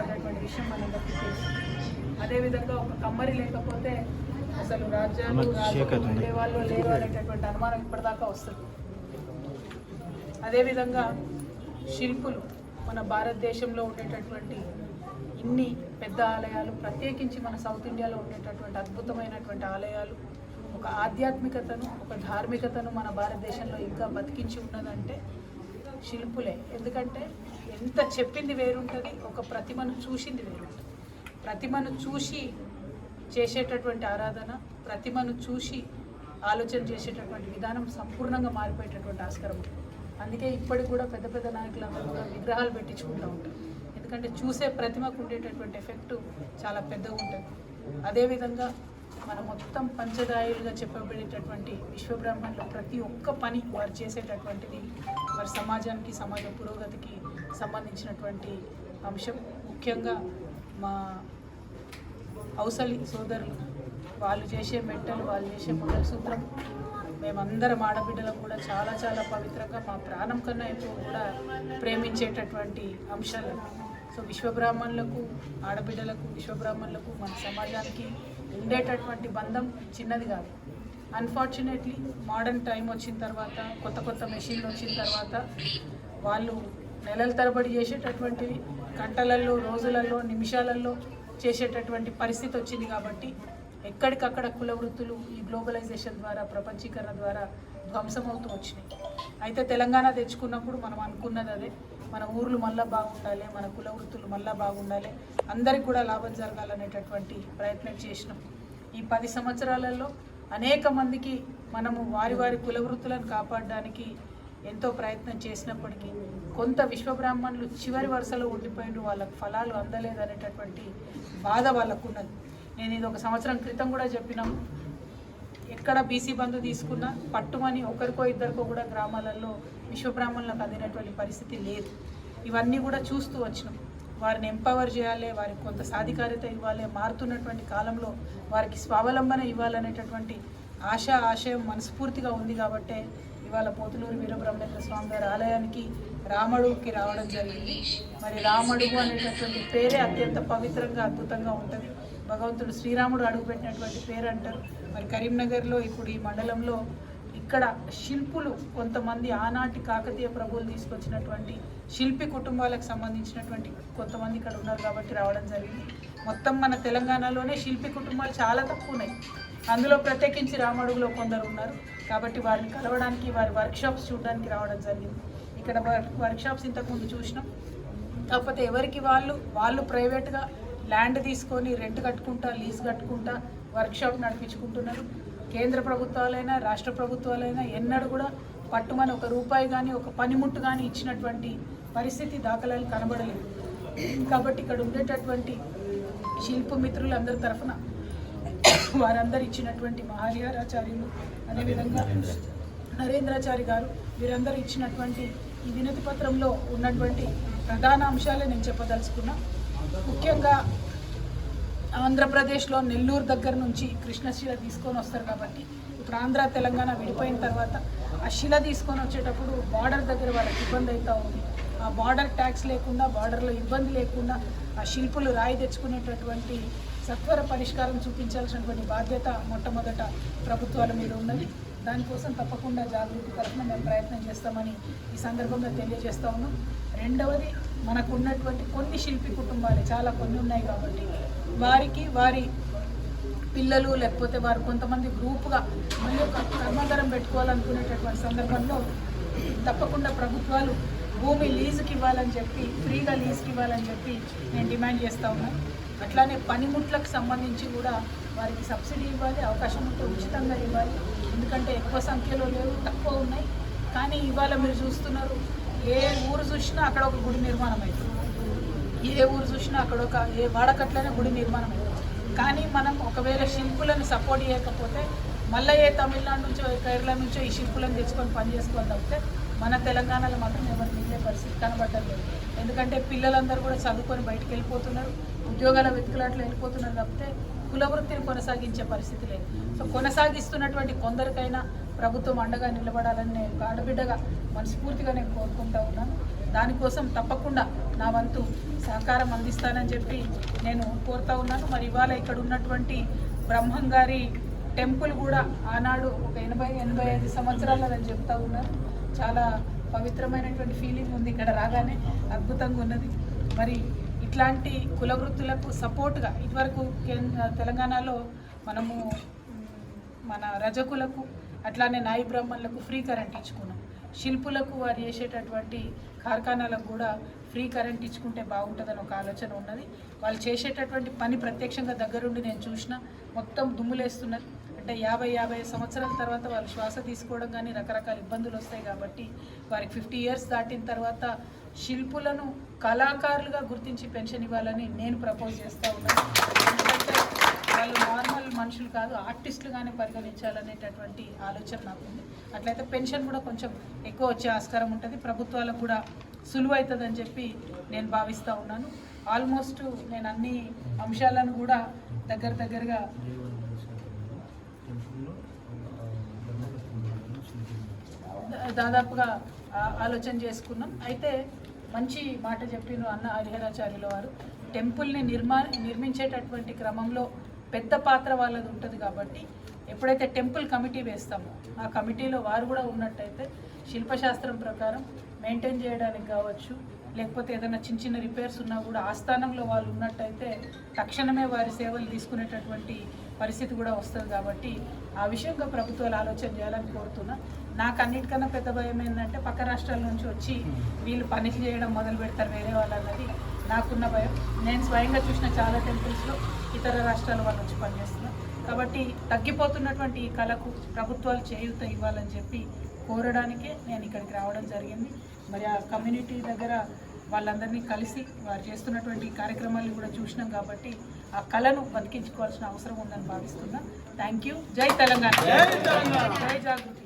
ఏర్పడినటువంటి విషయం మనందరికీ తెలుసు అదేవిధంగా ఒక కమ్మరి లేకపోతే అసలు రాజ్యాలు రాజులు. ఉండేవాళ్ళు లేరు అనేటటువంటి అనుమానం ఇప్పటిదాకా వస్తుంది అదేవిధంగా శిల్పులు మన భారతదేశంలో ఉండేటటువంటి ఇన్ని పెద్ద ఆలయాలు ప్రత్యేకించి మన సౌత్ ఇండియాలో ఉండేటటువంటి అద్భుతమైనటువంటి ఆలయాలు ఒక ఆధ్యాత్మికతను ఒక ధార్మికతను మన భారతదేశంలో ఇంకా బతికించి ఉన్నదంటే శిల్పులే. ఎందుకంటే ఎంత చెప్పింది వేరుంటుంది ఒక ప్రతిమను చూసింది వేరుంటుంది. ప్రతిమను చూసి చేసేటటువంటి ఆరాధన ప్రతిమను చూసి ఆలోచన చేసేటటువంటి విధానం సంపూర్ణంగా మారిపోయేటటువంటి ఆస్కారం. అందుకే ఇప్పటికి కూడా పెద్ద పెద్ద నాయకులందరూ కూడా విగ్రహాలు పెట్టించుకుంటూ ఉంటారు. ఎందుకంటే చూసే ప్రతిమకు ఉండేటటువంటి ఎఫెక్ట్ చాలా పెద్దగా ఉంటుంది. అదేవిధంగా మన మొత్తం పంచదాయులుగా చెప్పబడేటటువంటి విశ్వబ్రహ్మణులు ప్రతి ఒక్క పని వారు చేసేటటువంటిది వారి సమాజానికి సమాజ పురోగతికి సంబంధించినటువంటి అంశం. ముఖ్యంగా మా అవసలి సోదరులు వాళ్ళు చేసే మెట్టలు వాళ్ళు చేసే మొదటి సూత్రం. మేమందరం ఆడబిడ్డలకు కూడా చాలా చాలా పవిత్రంగా మా ప్రాణం కన్నా ఎక్కువ కూడా ప్రేమించేటటువంటి అంశాలు. సో విశ్వబ్రాహ్మణులకు ఆడబిడ్డలకు విశ్వబ్రాహ్మణులకు మన సమాజానికి ఉండేటటువంటి బంధం చిన్నది కాదు. అన్ఫార్చునేట్లీ మోడర్న్ టైం వచ్చిన తర్వాత కొత్త కొత్త మెషిన్లు వచ్చిన తర్వాత వాళ్ళు నెలల తరబడి చేసేటటువంటివి గంటలల్లో రోజులలో నిమిషాలలో చేసేటటువంటి పరిస్థితి వచ్చింది కాబట్టి ఎక్కడికక్కడ కుల వృత్తులు ఈ గ్లోబలైజేషన్ ద్వారా ప్రపంచీకరణ ద్వారా ధ్వంసమవుతూ వచ్చినాయి. అయితే తెలంగాణ తెచ్చుకున్నప్పుడు మనం అనుకున్నది అదే. మన ఊర్లు మళ్ళా బాగుండాలి మన కుల వృత్తులు మళ్ళా బాగుండాలి అందరికి కూడా లాభం జరగాలనేటటువంటి ప్రయత్నం చేసినాం. ఈ పది సంవత్సరాలలో అనేక మందికి మనము వారి వారి కుల వృత్తులను కాపాడడానికి ఎంతో ప్రయత్నం చేసినప్పటికీ కొంత విశ్వబ్రాహ్మణులు చివరి వరుసలో ఉండిపోయిన వాళ్ళకు ఫలాలు అందలేదనేటటువంటి బాధ వాళ్ళకు ఉన్నది నేను ఇది ఒక సంవత్సరం క్రితం కూడా చెప్పినాము ఎక్కడ బీసీ బంధు తీసుకున్నా పట్టుమని ఒకరికో ఇద్దరికో కూడా గ్రామాలలో విశ్వబ్రాహ్మణులకు అందినటువంటి పరిస్థితి లేదు. ఇవన్నీ కూడా చూస్తూ వచ్చినాం. వారిని ఎంపవర్ చేయాలి వారికి కొంత సాధికారిత ఇవ్వాలి మారుతున్నటువంటి కాలంలో వారికి స్వావలంబన ఇవ్వాలనేటటువంటి ఆశ ఆశయం మనస్ఫూర్తిగా ఉంది కాబట్టే ఇవాళ పోతులూరు వీరబ్రహ్మేంద్ర స్వామి గారి ఆలయానికి రామడుగుకి రావడం జరిగింది. మరి రామడుగు అనేటటువంటి పేరే అత్యంత పవిత్రంగా అద్భుతంగా ఉంటుంది. భగవంతుడు శ్రీరాముడు అడుగుపెట్టినటువంటి పేరు అంటారు మరి కరీంనగర్లో ఇప్పుడు ఈ మండలంలో ఇక్కడ శిల్పులు కొంతమంది ఆనాటి కాకతీయ ప్రభువులు తీసుకొచ్చినటువంటి శిల్పి కుటుంబాలకు సంబంధించినటువంటి కొంతమంది ఇక్కడ ఉన్నారు కాబట్టి రావడం జరిగింది. మొత్తం మన తెలంగాణలోనే శిల్పి కుటుంబాలు చాలా తక్కువ ఉన్నాయి అందులో ప్రత్యేకించి రామడుగులో కొందరు ఉన్నారు. కాబట్టి వారిని కలవడానికి వారి వర్క్షాప్స్ చూడడానికి రావడం జరిగింది. ఇక్కడ వర్క్షాప్స్ ఇంతకుముందు చూసినాం. కాకపోతే ఎవరికి వాళ్ళు వాళ్ళు ప్రైవేట్గా ల్యాండ్ తీసుకొని రెంట్ కట్టుకుంటా లీజ్ కట్టుకుంటా వర్క్షాప్ నడిపించుకుంటున్నారు. కేంద్ర ప్రభుత్వాలైనా రాష్ట్ర ప్రభుత్వాలైనా ఎన్నడూ కూడా పట్టుమని ఒక రూపాయి కానీ ఒక పనిముట్టు కానీ ఇచ్చినటువంటి పరిస్థితి దాఖలాలు కనబడలేదు. కాబట్టి ఇక్కడ ఉండేటటువంటి శిల్ప మిత్రులందరి తరఫున వారందరు ఇచ్చినటువంటి మహారిహారాచార్యులు అదేవిధంగా నరేంద్రాచారి గారు వీరందరూ ఇచ్చినటువంటి ఈ వినతి పత్రంలో ఉన్నటువంటి ప్రధాన అంశాలే నేను చెప్పదలుచుకున్నా. ముఖ్యంగా ఆంధ్రప్రదేశ్లో నెల్లూరు దగ్గర నుంచి కృష్ణశిల తీసుకొని వస్తారు కాబట్టి ఇప్పుడు ఆంధ్ర తెలంగాణ విడిపోయిన తర్వాత ఆ శిల తీసుకొని వచ్చేటప్పుడు బార్డర్ దగ్గర వాళ్ళకి ఇబ్బంది అవుతూ ఉంది. ఆ బార్డర్ ట్యాక్స్ లేకుండా బార్డర్లో ఇబ్బంది లేకుండా ఆ శిల్పులు రాయి తెచ్చుకునేటటువంటి సత్వర పరిష్కారం చూపించాల్సినటువంటి బాధ్యత మొట్టమొదట ప్రభుత్వాల మీద ఉన్నది. దానికోసం తప్పకుండా జాగృతి తరఫున మేము ప్రయత్నం చేస్తామని ఈ సందర్భంగా తెలియజేస్తా ఉన్నాం. రెండవది మనకు ఉన్నటువంటి కొన్ని శిల్పి కుటుంబాలు చాలా కొన్ని ఉన్నాయి కాబట్టి వారికి వారి పిల్లలు లేకపోతే వారు కొంతమంది గ్రూప్గా మళ్ళీ ఒక కర్మాగారం పెట్టుకోవాలనుకునేటటువంటి సందర్భంలో తప్పకుండా ప్రభుత్వాలు భూమి లీజుకి ఇవ్వాలని చెప్పి ఫ్రీగా లీజుకి ఇవ్వాలని చెప్పి నేను డిమాండ్ చేస్తూ ఉన్నాను అట్లానే పనిముట్లకు సంబంధించి కూడా వారికి సబ్సిడీ ఇవ్వాలి అవకాశం ఉంటే ఉచితంగా ఇవ్వాలి. ఎందుకంటే ఎక్కువ సంఖ్యలో లేవు తక్కువ ఉన్నాయి. కానీ ఇవాళ మీరు చూస్తున్నారు ఏ ఊరు చూసినా అక్కడ ఒక గుడి నిర్మాణం అవుతుంది. ఏ ఊరు చూసినా అక్కడ ఒక ఏ వాడకట్లనే గుడి నిర్మాణం అవుతుంది. కానీ మనం ఒకవేళ శిల్పులను సపోర్ట్ చేయకపోతే మళ్ళీ ఏ తమిళనాడు నుంచో కేరళ నుంచో ఈ శిల్పులను తెచ్చుకొని పని చేసుకోవాలి తప్పితే మన తెలంగాణలో మాత్రం ఎవరు మిగిలే పరిస్థితి కనబడ్డది లేదు ఎందుకంటే పిల్లలందరూ కూడా చదువుకొని బయటకు వెళ్ళిపోతున్నారు ఉద్యోగాల వెతుకులాట్లు వెళ్ళిపోతున్నారు తప్పితే కులవృత్తిని కొనసాగించే పరిస్థితి లేదు. సో కొనసాగిస్తున్నటువంటి కొందరికైనా ప్రభుత్వం అండగా నిలబడాలని నేను ఆడబిడ్డగా మనస్ఫూర్తిగా నేను కోరుకుంటా ఉన్నాను. దానికోసం తప్పకుండా నా వంతు సహకారం అందిస్తానని చెప్పి నేను కోరుతా ఉన్నాను. మరి ఇవాళ ఇక్కడ ఉన్నటువంటి బ్రహ్మం గారి టెంపుల్ కూడా ఆనాడు ఒక ఎనభై ఎనభై ఐదు సంవత్సరాలని చెప్తా ఉన్నారు. చాలా పవిత్రమైనటువంటి ఫీలింగ్ ఉంది ఇక్కడ రాగానే. అద్భుతంగా ఉన్నది. మరి ఇట్లాంటి కుల వృత్తులకు సపోర్ట్గా ఇదివరకు కేంద్ర తెలంగాణలో మనము మన రజకులకు అట్లానే నాయి బ్రాహ్మణులకు ఫ్రీ కరెంట్ ఇచ్చుకున్నాం. శిల్పులకు వారు చేసేటటువంటి కార్ఖానాలకు కూడా ఫ్రీ కరెంట్ ఇచ్చుకుంటే బాగుంటుందని ఒక ఆలోచన ఉన్నది. వాళ్ళు చేసేటటువంటి పని ప్రత్యక్షంగా దగ్గరుండి నేను చూసిన మొత్తం దుమ్ములేస్తున్నారు అంటే యాభై యాభై సంవత్సరాల తర్వాత వాళ్ళు శ్వాస తీసుకోవడం కానీ రకరకాల ఇబ్బందులు వస్తాయి కాబట్టి వారికి ఫిఫ్టీ ఇయర్స్ దాటిన తర్వాత శిల్పులను కళాకారులుగా గుర్తించి పెన్షన్ ఇవ్వాలని నేను ప్రపోజ్ చేస్తూ ఉన్నాను ఎందుకంటే వాళ్ళు నార్మల్ మనుషులు కాదు ఆర్టిస్టులుగానే పరిగణించాలనేటటువంటి ఆలోచన నాకు ఉంది. అట్లయితే పెన్షన్ కూడా కొంచెం ఎక్కువ వచ్చే ఆస్కారం ఉంటుంది. ప్రభుత్వాలకు కూడా సులువైతుందని చెప్పి నేను భావిస్తూ ఉన్నాను. ఆల్మోస్ట్ నేను అన్ని అంశాలను కూడా దగ్గర దగ్గరగా దాదాపుగా ఆలోచన చేసుకున్నాం. అయితే మంచి మాట చెప్పిన అన్న హరిహరాచార్యుల వారు. టెంపుల్ని నిర్మా నిర్మించేటటువంటి క్రమంలో పెద్ద పాత్ర వాళ్ళది ఉంటుంది కాబట్టి ఎప్పుడైతే టెంపుల్ కమిటీ వేస్తామో ఆ కమిటీలో వారు కూడా ఉన్నట్టయితే శిల్పశాస్త్రం ప్రకారం మెయింటైన్ చేయడానికి కావచ్చు లేకపోతే ఏదైనా చిన్న చిన్న రిపేర్స్ ఉన్నా కూడా ఆస్థానంలో వాళ్ళు ఉన్నట్టయితే తక్షణమే వారి సేవలు తీసుకునేటటువంటి పరిస్థితి కూడా వస్తుంది కాబట్టి ఆ విషయంగా ప్రభుత్వాలు ఆలోచన చేయాలని కోరుతున్నా. నాకు అన్నిటికన్నా పెద్ద భయం ఏంటంటే పక్క రాష్ట్రాల నుంచి వచ్చి వీళ్ళు పనులు చేయడం మొదలు పెడతారు వేరే వాళ్ళు అన్నది నాకున్న భయం. నేను స్వయంగా చూసిన చాలా టెంపుల్స్లో ఇతర రాష్ట్రాల వాళ్ళు వచ్చి పనిచేస్తున్నారు. కాబట్టి తగ్గిపోతున్నటువంటి ఈ కళకు ప్రభుత్వాలు చేయూత ఇవ్వాలని చెప్పి కోరడానికే నేను ఇక్కడికి రావడం జరిగింది. మరి ఆ కమ్యూనిటీ దగ్గర వాళ్ళందరినీ కలిసి వారు చేస్తున్నటువంటి కార్యక్రమాలను కూడా చూసినాం కాబట్టి ఆ కళను బతికించుకోవాల్సిన అవసరం ఉందని భావిస్తున్నా. థ్యాంక్ యూ జై తెలంగాణ. జై జాగృతి.